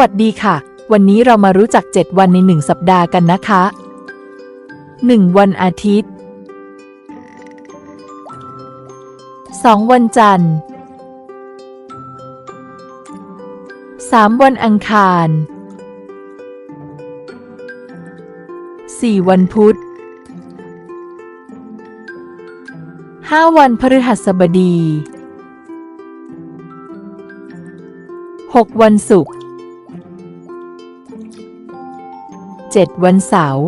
วัสดีค่ะ วันนี้เรามารู้จัก 7 วันใน 1 สัปดาห์กันนะคะ 1. วันอาทิตย์ 2. วันจันทร์ 3. วันอังคาร 4. วันพุธ 5. วันพฤหัสบดี 6. วันศุกร์ 7. วันเสาร์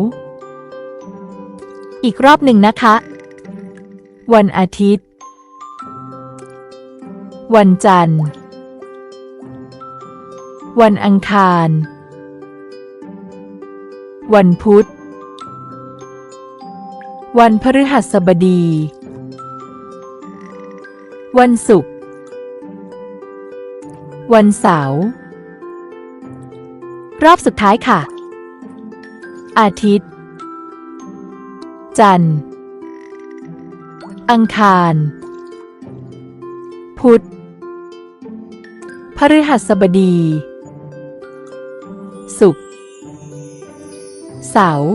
อีกรอบหนึ่งนะคะ วันอาทิตย์ วันจันทร์ วันอังคาร วันพุธ วันพฤหัสบดี วันศุกร์ วันเสาร์ รอบสุดท้ายค่ะ อาทิตย์ จันทร์ อังคาร พุธ พฤหัสบดี ศุกร์ เสาร์